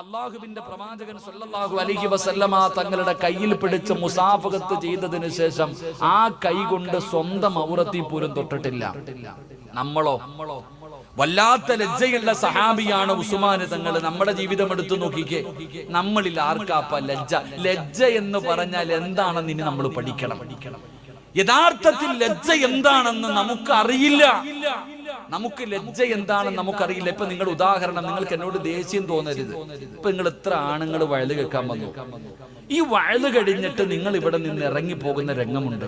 അള്ളാഹുവിന്റെ പ്രവാചകൻ സല്ലല്ലാഹു അലൈഹി വസല്ലമ തങ്ങളുടെ കയ്യിൽ പിടിച്ച് മുസാഫകത്ത് ചെയ്തതിന് ശേഷം ആ കൈ കൊണ്ട് സ്വന്തം ഔറത്തി പോലും തൊട്ടിട്ടില്ല. നമ്മളോ? വല്ലാത്ത ലജ്ജയുള്ള സഹാബിയാണ് ഉസ്മാന് തങ്ങൾ നമ്മുടെ ജീവിതം എടുത്തു നോക്കിക്കേ. നമ്മളിൽ ആർക്കാപ്പ ലജ്ജ? ലജ്ജ? എന്ന് പറഞ്ഞാൽ എന്താണെന്ന് ഇനി നമ്മൾ പഠിക്കണം. യഥാർത്ഥത്തിൽ ലജ്ജ എന്താണെന്ന് നമുക്ക് അറിയില്ല നമുക്ക് ലജ്ജ എന്താണെന്ന് നമുക്കറിയില്ല. ഇപ്പൊ നിങ്ങളുടെ ഉദാഹരണം നിങ്ങൾക്ക് എന്നോട് ദേഷ്യം തോന്നരുത്. ഇപ്പൊ നിങ്ങൾ ഇത്ര ആണുങ്ങൾ വയൽ കേൾക്കാൻ വന്നു. ഈ വയൽ കഴിഞ്ഞിട്ട് നിങ്ങൾ ഇവിടെ നിന്ന് ഇറങ്ങി പോകുന്ന രംഗമുണ്ട്.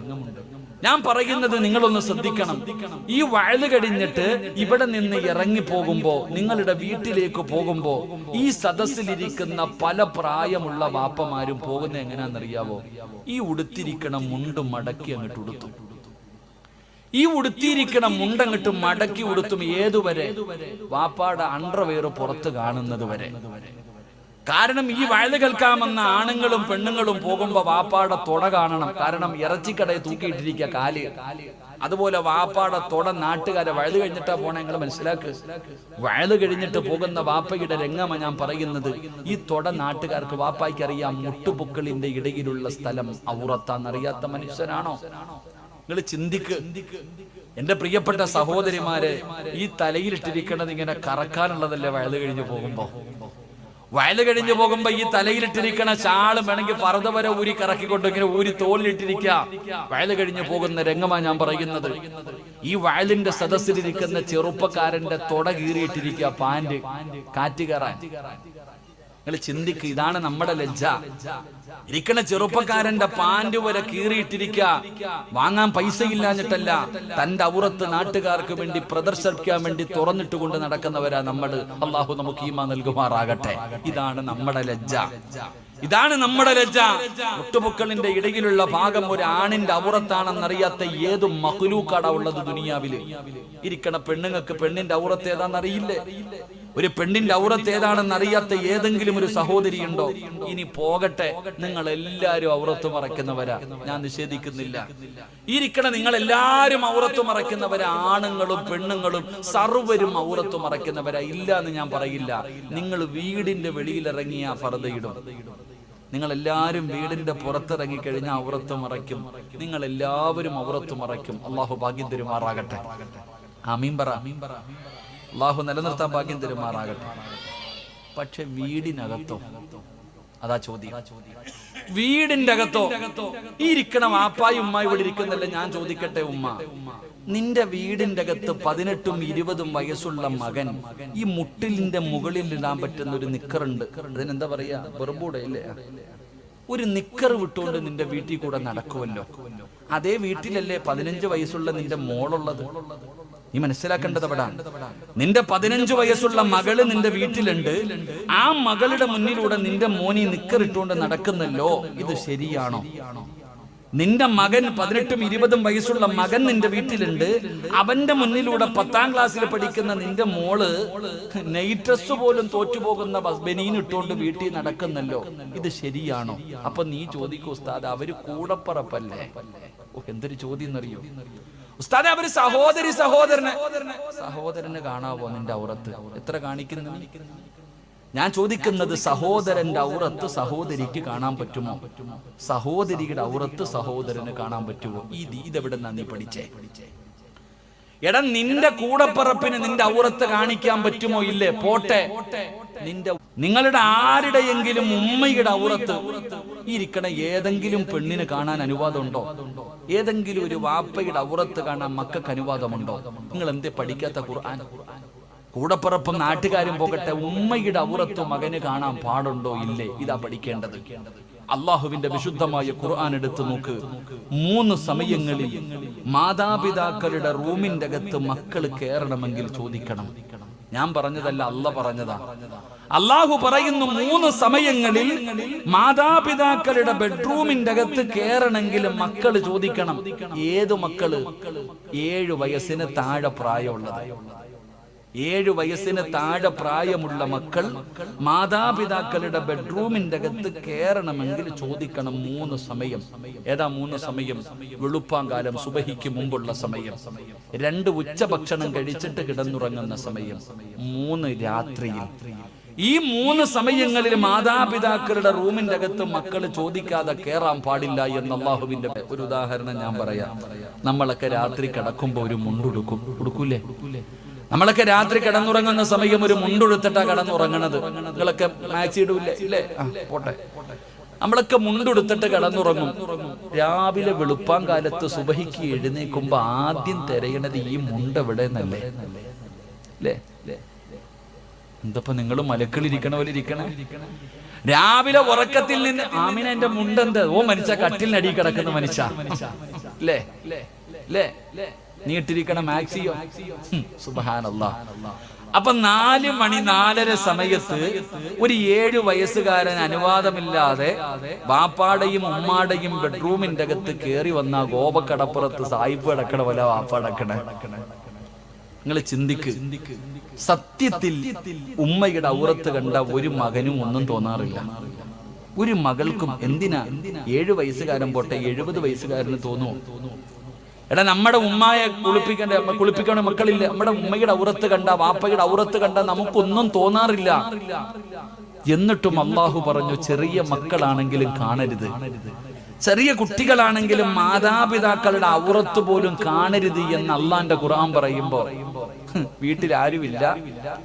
ഞാൻ പറയുന്നത് നിങ്ങളൊന്ന് ശ്രദ്ധിക്കണം. ഈ വയൽ കഴിഞ്ഞിട്ട് ഇവിടെ നിന്ന് ഇറങ്ങി പോകുമ്പോ നിങ്ങളുടെ വീട്ടിലേക്ക് പോകുമ്പോ ഈ സദസ്സിലിരിക്കുന്ന പല പ്രായമുള്ള വാപ്പമാരും പോകുന്ന എങ്ങനെയാണെന്നറിയാവോ? ഈ ഉടുത്തിരിക്കണം മുണ്ടും മടക്കി അങ്ങോട്ട് ഉടുത്തു. ഈ ഉടുത്തിയിരിക്കണ മുണ്ടങ്ങട്ട് മടക്കി ഉടുത്തും ഏതുവരെ? വാപ്പാടെ അണ്ടർവെയർ പുറത്ത് കാണുന്നത് വരെ. കാരണം ഈ വയൽ കേൾക്കാമെന്ന ആണുങ്ങളും പെണ്ണുങ്ങളും പോകുമ്പോ വാപ്പാടെ തൊട കാണണം. കാരണം ഇറച്ചിക്കടയെ തൂക്കിയിട്ടിരിക്കുക കാൽ. അതുപോലെ വാപ്പാടെ തൊട നാട്ടുകാരെ വയൽ കഴിഞ്ഞിട്ടാ പോണേ നിങ്ങൾ മനസ്സിലാക്ക്? വയൽ കഴിഞ്ഞിട്ട് പോകുന്ന വാപ്പയുടെ രംഗമ ഞാൻ പറയുന്നത്. ഈ തൊട നാട്ടുകാർക്ക് വാപ്പായ്ക്ക് അറിയാം മുട്ടുപൊക്കളിന്റെ ഇടയിലുള്ള സ്ഥലം ഔറത്താന്നറിയാത്ത മനുഷ്യനാണോ? നിങ്ങൾ ചിന്തിക്ക്. എന്റെ പ്രിയപ്പെട്ട സഹോദരിമാരെ ഈ തലയിലിട്ടിരിക്കണത് ഇങ്ങനെ കറക്കാനുള്ളതല്ലേ വയൽ കഴിഞ്ഞു പോകുമ്പോ? വയൽ കഴിഞ്ഞു പോകുമ്പോ ഈ തലയിലിട്ടിരിക്കണ ചാളും വേണമെങ്കിൽ പറത വരെ ഊരി കറക്കിക്കൊണ്ട് ഇങ്ങനെ ഊരി തോളിലിട്ടിരിക്കുക. വയൽ കഴിഞ്ഞു പോകുന്ന രംഗമാണ് ഞാൻ പറയുന്നത്. ഈ വയലിന്റെ സദസ്സിലിരിക്കുന്ന ചെറുപ്പക്കാരന്റെ തുട കീറിയിട്ടിരിക്കുക പാന്റ് കാറ്റ് കയറാൻ. നിങ്ങൾ ചിന്തിക്ക് ഇതാണ് നമ്മുടെ ലജ്ജ. ഇരിക്കണ ചെറുപ്പക്കാരന്റെ പാൻഡ് വരെ കീറിയിട്ടിരിക്ക വാങ്ങാൻ പൈസ ഇല്ലാഞ്ഞിട്ടല്ല തന്റെ ഔറത്ത് നാട്ടുകാർക്ക് വേണ്ടി പ്രദർശിപ്പിക്കാൻ വേണ്ടി തുറന്നിട്ട് കൊണ്ട് നടക്കുന്നവരാ നമ്മൾ. അള്ളാഹു നമുക്ക് ഈമ നൽകുമാറാകട്ടെ. ഇതാണ് നമ്മുടെ ലജ്ജ. ഇതാണ് നമ്മുടെ ലജ്ജ. മുട്ടുപൊക്കളിന്റെ ഇടയിലുള്ള ഭാഗം ഒരു ആണിന്റെ ഔറത്താണെന്നറിയാത്ത ഏത് മഹുലൂക്കാടാ ഉള്ളത് ദുനിയാവിൽ? ഇരിക്കണ പെണ്ണുങ്ങൾക്ക് പെണ്ണിന്റെ ഔറത്ത് ഏതാണെന്നറിയില്ലേ? ഒരു പെണ്ണിന്റെ ഔറത്ത് ഏതാണെന്ന് അറിയാത്ത ഏതെങ്കിലും ഒരു സഹോദരി ഉണ്ടോ ഇനി പോകട്ടെ. നിങ്ങൾ എല്ലാരും ഔറത്ത് മറയ്ക്കുന്നവരാ ഞാൻ നിഷേധിക്കുന്നില്ല. ഇരിക്കണ നിങ്ങൾ എല്ലാരും ഔറത്ത് മറയ്ക്കുന്നവരാ ആണുങ്ങളും പെണ്ണുങ്ങളും സർവരും ഔറത്ത് മറയ്ക്കുന്നവരാ ഇല്ല എന്ന് ഞാൻ പറയില്ല. നിങ്ങൾ വീടിന്റെ വെളിയിലിറങ്ങിയ ഫറതയിടും നിങ്ങൾ എല്ലാവരും വീടിന്റെ പുറത്തിറങ്ങി കഴിഞ്ഞാൽ ഔറത്ത് മറയ്ക്കും. നിങ്ങൾ എല്ലാവരും ഔറത്ത് മറയ്ക്കും. അള്ളാഹു ഭാഗ്യം തരുമാറാകട്ടെ. അമീൻ പറ. അള്ളാഹു നിലനിർത്താൻ ഭാഗ്യം തരുമാറാകട്ടെ. പക്ഷെ വീടിനകത്തോ? അതാ ചോദ്യം. വീടിന്റെ അകത്തോ ഈ ഇരിക്കണ വാപ്പായി ഉമ്മ ഇവിടെ ഇരിക്കുന്നല്ലേ ഞാൻ ചോദിക്കട്ടെ ഉമ്മ? നിന്റെ വീടിന്റെ അകത്ത് പതിനെട്ടും ഇരുപതും വയസ്സുള്ള മകൻ ഈ മുട്ടിലിന്റെ മുകളിൽ ഇടാൻ പറ്റുന്ന ഒരു നിക്കറുണ്ട്. അതിനെന്താ പറയാ? വെറുമ്പൂടെ ഇല്ലേ? ഒരു നിക്കർ വിട്ടുകൊണ്ട് നിന്റെ വീട്ടിൽ കൂടെ നടക്കുമല്ലോ അതേ വീട്ടിലല്ലേ പതിനഞ്ച് വയസ്സുള്ള നിന്റെ മോളുള്ളത്? നീ മനസ്സിലാക്കേണ്ടത് അവിടെ നിന്റെ പതിനഞ്ചു വയസ്സുള്ള മകൾ നിന്റെ വീട്ടിലുണ്ട്. ആ മകളുടെ മുന്നിലൂടെ നിന്റെ മോനി നിക്കറിട്ടുകൊണ്ട് നടക്കുന്നല്ലോ ഇത് ശരിയാണോ? നിന്റെ മകൻ പതിനെട്ടും ഇരുപതും വയസ്സുള്ള മകൻ നിന്റെ വീട്ടിലുണ്ട്. അവന്റെ മുന്നിലൂടെ പത്താം ക്ലാസ്സിൽ പഠിക്കുന്ന നിന്റെ മോൾ നൈറ്റസ് പോലും തോറ്റുപോകുന്ന ബനീൻ ഇട്ടുകൊണ്ട് വീട്ടിൽ നടക്കുന്നല്ലോ ഇത് ശരിയാണോ? അപ്പൊ നീ ചോദിക്കൂ ഉസ്താദ് അവർ കൂടപ്പറപ്പല്ലേ? എന്തൊരു ചോദ്യം എന്നറിയോ? ഉസ്താദെ അവർ സഹോദരി സഹോദരന്. സഹോദരന്. കാണാവോ നിന്റെ ഔറത്ത്? എത്ര കാണിക്കുന്നു ഞാൻ ചോദിക്കുന്നത് സഹോദരന്റെ ഔറത്ത് സഹോദരിക്ക് കാണാൻ പറ്റുമോ? സഹോദരിയുടെ ഔറത്ത് സഹോദരന് കാണാൻ പറ്റുമോ? ഈ ഇതെവിടെ നന്ദി പഠിച്ചേ? എടാ നിന്റെ കൂടപ്പറപ്പിന് നിന്റെ ഔറത്ത് കാണിക്കാൻ പറ്റുമോ ഇല്ലേ? പോട്ടെ. നിന്റെ നിങ്ങളുടെ ആരുടെയെങ്കിലും ഉമ്മയുടെ ഔറത്ത് ഇരിക്കണ ഏതെങ്കിലും പെണ്ണിന് കാണാൻ അനുവാദമുണ്ടോ? ഏതെങ്കിലും ഒരു വാപ്പയുടെ ഔറത്ത് കാണാൻ മക്കൾക്ക് അനുവാദമുണ്ടോ? നിങ്ങൾ എന്തേ പഠിക്കാത്ത ഖുർആൻ? കൂടപ്പുറപ്പം നാട്ടുകാരും പോകട്ടെ ഉമ്മയുടെ ഔറത്ത് മകന് കാണാൻ പാടുണ്ടോ ഇല്ലേ? ഇതാ പഠിക്കേണ്ടത്. അള്ളാഹുവിന്റെ വിശുദ്ധമായ ഖുർആൻ എടുത്തു നോക്ക്. മൂന്ന് സമയങ്ങളിൽ മാതാപിതാക്കളുടെ റൂമിന്റെ അകത്ത് മക്കൾ കയറണമെങ്കിൽ ചോദിക്കണം. ഞാൻ പറഞ്ഞതല്ല അല്ല പറഞ്ഞതാ. അള്ളാഹു പറയുന്നു മൂന്ന് സമയങ്ങളിൽ മാതാപിതാക്കളുടെ ബെഡ്റൂമിന്റെ അകത്ത് കയറണമെങ്കിൽ മക്കൾ ചോദിക്കണം. ഏത് മക്കൾ? ഏഴു വയസ്സിന് താഴെ പ്രായമുള്ളത്. ഏഴു വയസ്സിന് താഴെ പ്രായമുള്ള മക്കൾ മാതാപിതാക്കളുടെ ബെഡ്റൂമിന്റെ അകത്ത് കയറണമെങ്കിൽ ചോദിക്കണം മൂന്ന് സമയം. ഏതാ മൂന്ന് സമയം? വെളുപ്പാങ്കാലം സുബഹിക്ക് മുമ്പുള്ള സമയം. രണ്ട് ഉച്ചഭക്ഷണം കഴിച്ചിട്ട് കിടന്നുറങ്ങുന്ന സമയം. മൂന്ന് രാത്രിയിൽ. ഈ മൂന്ന് സമയങ്ങളിൽ മാതാപിതാക്കളുടെ റൂമിന്റെ അകത്ത് മക്കൾ ചോദിക്കാതെ കയറാൻ പാടില്ല എന്ന് അള്ളാഹുവിന്റെ ഒരു ഉദാഹരണം ഞാൻ പറയാം. നമ്മളൊക്കെ രാത്രി കിടക്കുമ്പോ ഒരു മുണ്ടുടുക്കും. ഉടുക്കൂലേ? നമ്മളൊക്കെ രാത്രി കിടന്നുറങ്ങുന്ന സമയം ഒരു മുണ്ടുടുത്തിട്ടാ കിടന്നുറങ്ങണത്. നിങ്ങളൊക്കെ മാക്സി പോട്ടെ. നമ്മളൊക്കെ മുണ്ടെടുത്തിട്ട് കിടന്നുറങ്ങും. രാവിലെ വെളുപ്പാൻ കാലത്ത് സുബഹിക്ക് എഴുന്നേക്കുമ്പോ ആദ്യം തിരയണത് ഈ മുണ്ട് എവിടെ നിന്നല്ലേ അല്ലേ എന്തപ്പോ നിങ്ങൾ മലക്കളിരിക്കണ പോലെ ഇരിക്കണേ? രാവിലെ ഉറക്കത്തിൽ നിന്ന് ആമിന എന്റെ മുണ്ടെന്ത് ഓ മനുഷ്യ കട്ടിലിനടി കിടക്കുന്ന മനുഷ്യ. അല്ലേ അല്ലേ നീ ഇട്ടിരിക്കണ മാക്സിയോ. സുബാന അപ്പൊ നാല് മണി നാലര സമയത്ത് ഒരു ഏഴ് വയസ്സുകാരൻ അനുവാദമില്ലാതെ വാപ്പാടയും ഉമ്മാടയും ബെഡ്റൂമിന്റെ അകത്ത് കയറി വന്ന ഗോപക്കടപ്പുറത്ത് സായിപ്പ് കിടക്കണ പോലെ വാപ്പ കിടക്കണേ നിങ്ങൾ ചിന്തിക്ക്. സത്യത്തിൽ ഉമ്മയുടെ ഔറത്ത് കണ്ട ഒരു മകനും ഒന്നും തോന്നാറില്ല. ഒരു മകൾക്കും എന്തിനാ ഏഴു വയസ്സുകാരൻ പോട്ടെ എഴുപത് വയസ്സുകാരന് തോന്നുമോ എടാ നമ്മുടെ ഉമ്മയെ കുളിപ്പിക്കേണ്ട കുളിപ്പിക്കേണ്ട മക്കളില്ല? നമ്മുടെ ഉമ്മയുടെ ഔറത്ത് കണ്ട വാപ്പയുടെ ഔറത്ത് കണ്ട നമുക്കൊന്നും തോന്നാറില്ല. എന്നിട്ടും അള്ളാഹു പറഞ്ഞു ചെറിയ മക്കളാണെങ്കിലും കാണരുത്. ചെറിയ കുട്ടികളാണെങ്കിലും മാതാപിതാക്കളുടെ ഔറത്ത് പോലും കാണരുത് എന്ന് അള്ളാന്റെ ഖുർആൻ പറയുമ്പോ വീട്ടിൽ ആരുമില്ല.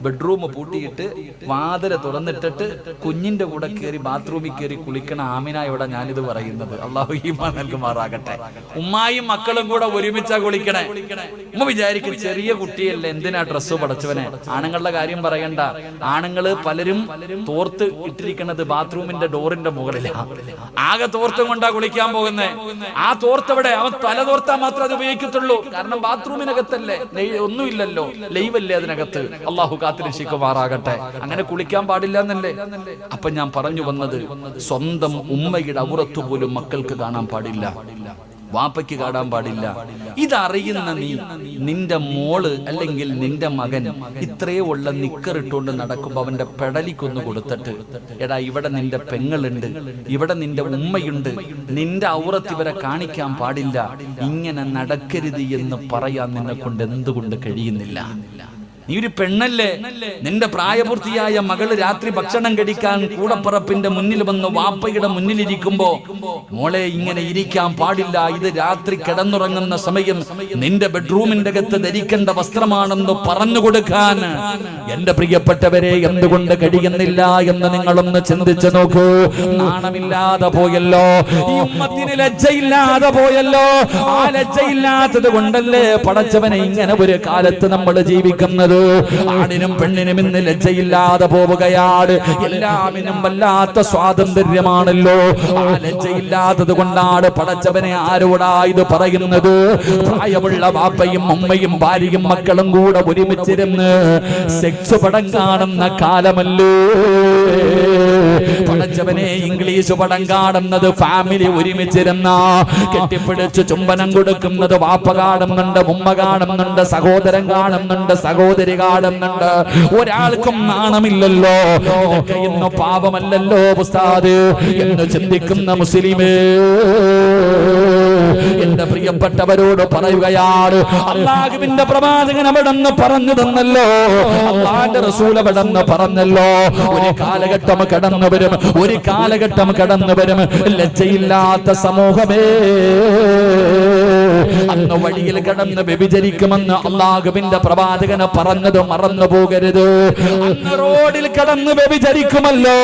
ബെഡ്റൂം പൂട്ടിയിട്ട് വാതില തുറന്നിട്ടിട്ട് കുഞ്ഞിന്റെ കൂടെ കയറി ബാത്റൂമിൽ കയറി കുളിക്കണ ആമിനായോടെ ഞാനിത് പറയുന്നത്. അള്ളാഹു ഈമാ നൽകുമാറാകട്ടെ. ഉമ്മായും മക്കളും കൂടെ ഒരുമിച്ചാ കുളിക്കണേ. ഉമ്മ വിചാരിക്കും ചെറിയ കുട്ടിയല്ലേ എന്തിനാ ഡ്രസ്സ് പടച്ചവനെ? ആണുങ്ങളുടെ കാര്യം പറയണ്ട. ആണുങ്ങൾ പലരും തോർത്ത് ഇട്ടിരിക്കുന്നത് ബാത്റൂമിന്റെ ഡോറിന്റെ മുകളിലാണ് ആകെ തോർത്തും കൊണ്ടാ കുളിക്കാൻ പോകുന്നേ. ആ തോർത്തവിടെ? അവൻ തല തോർത്താ മാത്രമേ അത് ഉപയോഗിക്കത്തുള്ളൂ. കാരണം ബാത്റൂമിനകത്തല്ലേ? ഒന്നുമില്ലല്ലോ. ലൈവല്ലേ അതിനകത്ത്. അള്ളാഹു കാത്തിരക്ഷിക്കുമാറാകട്ടെ. അങ്ങനെ കുളിക്കാൻ പാടില്ല എന്നല്ലേ അപ്പൊ ഞാൻ പറഞ്ഞു വന്നത് സ്വന്തം ഉമ്മയുടെ ഔറത്തു പോലും മക്കൾക്ക് കാണാൻ പാടില്ല. വാപ്പയ്ക്ക് കാടാൻ പാടില്ല. ഇതറിയുന്ന നീ നിന്റെ മോൾ അല്ലെങ്കിൽ നിന്റെ മകൻ ഇത്രേ ഉള്ള നിക്കറിട്ടുകൊണ്ട് നടക്കുമ്പോ അവന്റെ പെടലിക്കൊന്ന് കൊടുത്തിട്ട് എടാ ഇവിടെ നിന്റെ പെങ്ങളുണ്ട് ഇവിടെ നിന്റെ ഉമ്മയുണ്ട് നിന്റെ ഔറത്ത് ഇവരെ കാണിക്കാൻ പാടില്ല ഇങ്ങനെ നടക്കരുത് എന്ന് പറയാൻ നിന്നെ കൊണ്ട് എന്തുകൊണ്ട് കഴിയുന്നില്ല. നീ ഒരു പെണ്ണല്ലേ? നിന്റെ പ്രായപൂർത്തിയായ മകൾ രാത്രി ഭക്ഷണം കഴിക്കാൻ കൂടപ്പറപ്പിന്റെ മുന്നിൽ വന്ന് വാപ്പയുടെ മുന്നിലിരിക്കുമ്പോ മോളെ ഇങ്ങനെ ഇരിക്കാൻ പാടില്ല. ഇത് രാത്രി കിടന്നുറങ്ങുന്ന സമയം നിന്റെ ബെഡ്റൂമിന്റെ അകത്ത് ധരിക്കേണ്ട വസ്ത്രമാണെന്ന് പറഞ്ഞു കൊടുക്കാൻ. എന്റെ പ്രിയപ്പെട്ടവരെ എന്തുകൊണ്ട് കഴിയുന്നില്ല എന്ന് നിങ്ങളൊന്ന് ചിന്തിച്ചു നോക്കൂ. നാണമില്ലാതെ പോയല്ലോ. ലജ്ജയില്ലാതെ പോയല്ലോ. ആ ലജ്ജയില്ലാത്തത് കൊണ്ടല്ലേ പടച്ചവനെ ഇങ്ങനെ ഒരു കാലത്ത് നമ്മൾ ജീവിക്കുന്നത്? ആണിനും പെണ്ണിനും ഇന്ന് ലജ്ജയില്ലാതെ പോവുകയാണ്. എല്ലാമിനും വല്ലാത്ത സ്വാതന്ത്ര്യമാണല്ലോ. ആ ലജ്ജയില്ലാത്തത് കൊണ്ടാണ് പടച്ചവനെ ആരോടാ ഇത് പറയുന്നത്? പ്രായമുള്ള വാപ്പയും ഉമ്മയും ഭാര്യയും മക്കളും കൂടെ ഒരുമിച്ചിരുന്ന് സെക്സ് പടം കാണുന്ന കാലമല്ലോ? പടച്ചവനെ ഇംഗ്ലീഷ് പടം കാണുന്നത് ഫാമിലി ഒരുമിച്ചിരുന്ന. കെട്ടിപ്പിടിച്ച് ചുംബനം കൊടുക്കുന്നത് വാപ്പ കാണുന്നുണ്ട് ഉമ്മ കാണുന്നുണ്ട് സഹോദരൻ കാണുന്നുണ്ട് സഹോദരി കാണുന്നുണ്ട് ഒരാൾക്കും നാണമില്ലല്ലോ. എന്നോ പാപമല്ലല്ലോ ഉസ്താദ് എന്ന് ചിന്തിക്കുന്ന മുസ്ലിമേ. എന്റെ പ്രിയപ്പെട്ടവരോട് പറയുകയാണ് അള്ളാഹുവിന്റെ പ്രവാചകൻ അവിടെ നിന്ന് പറഞ്ഞു തന്നല്ലോ അള്ളാന്റെ റസൂൽ അവിടെന്ന് പറഞ്ഞല്ലോ. ഒരു കാലഘട്ടം കടന്നു വരും ഒരു കാലഘട്ടം കടന്നു വരും. ലജ്ജയില്ലാത്ത സമൂഹമേ. അന്ന് വഴിയിൽ കടന്ന് വ്യഭിചരിക്കുമെന്ന് അള്ളാഹുവിന്റെ പ്രവാചകന് പറഞ്ഞത് മറന്നു പോകരുത്. റോഡിൽ കടന്ന് വ്യഭിചരിക്കുമല്ലോ.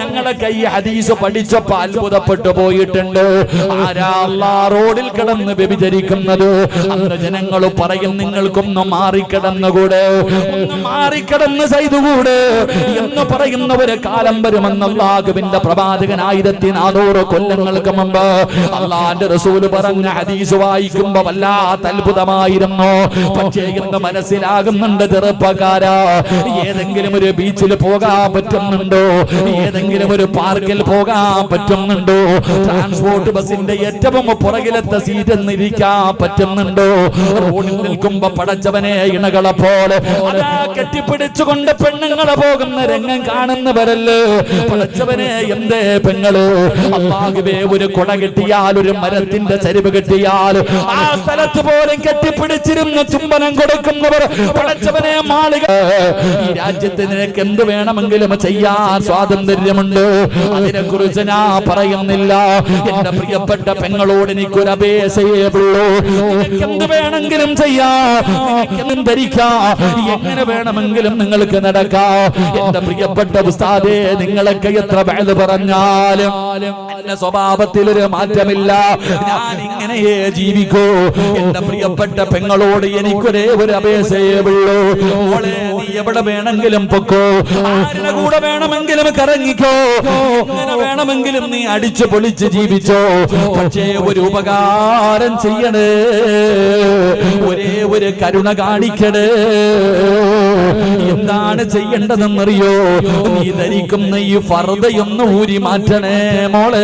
ഞങ്ങളെ കൈ ഹദീസ് പഠിച്ചപ്പോ അത്ഭുതപ്പെട്ടു പോയിട്ടുണ്ട്. ആരാ റോഡിൽ കിടന്ന് വ്യഭിചരിക്കുന്നത്? അന്ന് ജനങ്ങൾ പറയും നിങ്ങൾക്കൊന്ന് മാറിക്കിടന്നുകൂടെ? മാറിക്കിടന്ന് ചെയ്തുകൂടെ? എന്ന് പറയുന്ന ഒരു കാലം വരുമെന്ന് അള്ളാഹുവിന്റെ പ്രവാചകൻ ആയിരത്തി നാനൂറ് കൊല്ലങ്ങൾക്ക് മുമ്പ് അള്ളാന്റെ റസൂൽ പറഞ്ഞ ഹദീസ് വായിക്കുമ്പോ വല്ലാത്ത അത്ഭുതമായിരുന്നു. പക്ഷേ ഇന്ന് മനസ്സിലാകുന്നുണ്ട് ചെറുപ്പക്കാരാ. ഏതെങ്കിലും ഒരു ബീച്ചിൽ പോകാൻ പറ്റുന്നുണ്ടോ? ഏതെങ്കിലും ഒരു പാർക്കിൽ പോകാൻ പറ്റുന്നുണ്ടോ? ട്രാൻസ്പോർട്ട് ബസിന്റെ ഏറ്റവും പുറകിലത്തെ സീറ്റ് നിരിക്കാൻ പറ്റുന്നുണ്ടോ? റോഡിൽ നിൽക്കുമ്പോ പടച്ചവനെ ഇണകളെ പോലെ. കെട്ടിപ്പിടിച്ചുകൊണ്ട് പെണ്ണുങ്ങളെ പോകുന്ന രംഗം കാണുന്നവരല്ലേ? പടച്ചവനെ എന്തേ പെങ്ങൾ? അമ്മാകുവേ ഒരു കുട കിട്ടിയാൽ ഒരു മരത്തിന്റെ ചരിവ് കിട്ടിയാൽ ആ സ്ഥലത്ത് പോലും കെട്ടിപ്പിടിച്ചിരുന്ന ചുംബനം കൊടുക്കുന്നവർ പടച്ചവനെ മാളിക ഈ രാജ്യത്ത് നിനക്ക് എന്ത് വേണമെങ്കിലും ചെയ്യാൻ സ്വാതന്ത്ര്യമുണ്ട്. അതിനെ കുറിച്ച് ഞാൻ പറയുന്നില്ല. എന്റെ പ്രിയപ്പെട്ട പെങ്ങളോട് എനിക്കൊരു അപേക്ഷയേ ഉള്ളൂ. എന്ത് വേണമെങ്കിലും ചെയ്യാം. ധരിക്കാം. എങ്ങനെ വേണമെങ്കിലും നിങ്ങൾക്ക് നടക്കാം. എന്റെ പ്രിയപ്പെട്ട ഉസ്താദേ നിങ്ങളൊക്കെ എത്ര വേല പറഞ്ഞാലും എന്റെ സ്വഭാവത്തിൽ ഒരു മാറ്റമില്ല. ഞാൻ ഇങ്ങനെയേ ജീവിക്കൂ. എന്റെ പ്രിയപ്പെട്ട പെങ്ങളോട് എനിക്കൊരേ ഒരു അപേക്ഷയേ ഉള്ളൂ. നീ എവിടെ വേണമെങ്കിലും പൊക്കോ. ആരുടെ കൂടെ വേണമെങ്കിലും കറങ്ങിക്കോ. വേണമെങ്കിലും നീ അടിച്ച് പൊളിച്ച് ജീവിച്ചോ. പക്ഷേ ഒരു ഉപകാരം ചെയ്യണേ. ഒരേ ഒരു കരുണ കാണിക്കണേ. എന്താണ് ചെയ്യേണ്ടതെന്നറിയോ? നീ ധരിക്കുന്ന ഈ ഫർദയൊന്ന് ഊരി മാറ്റണേ മോളെ.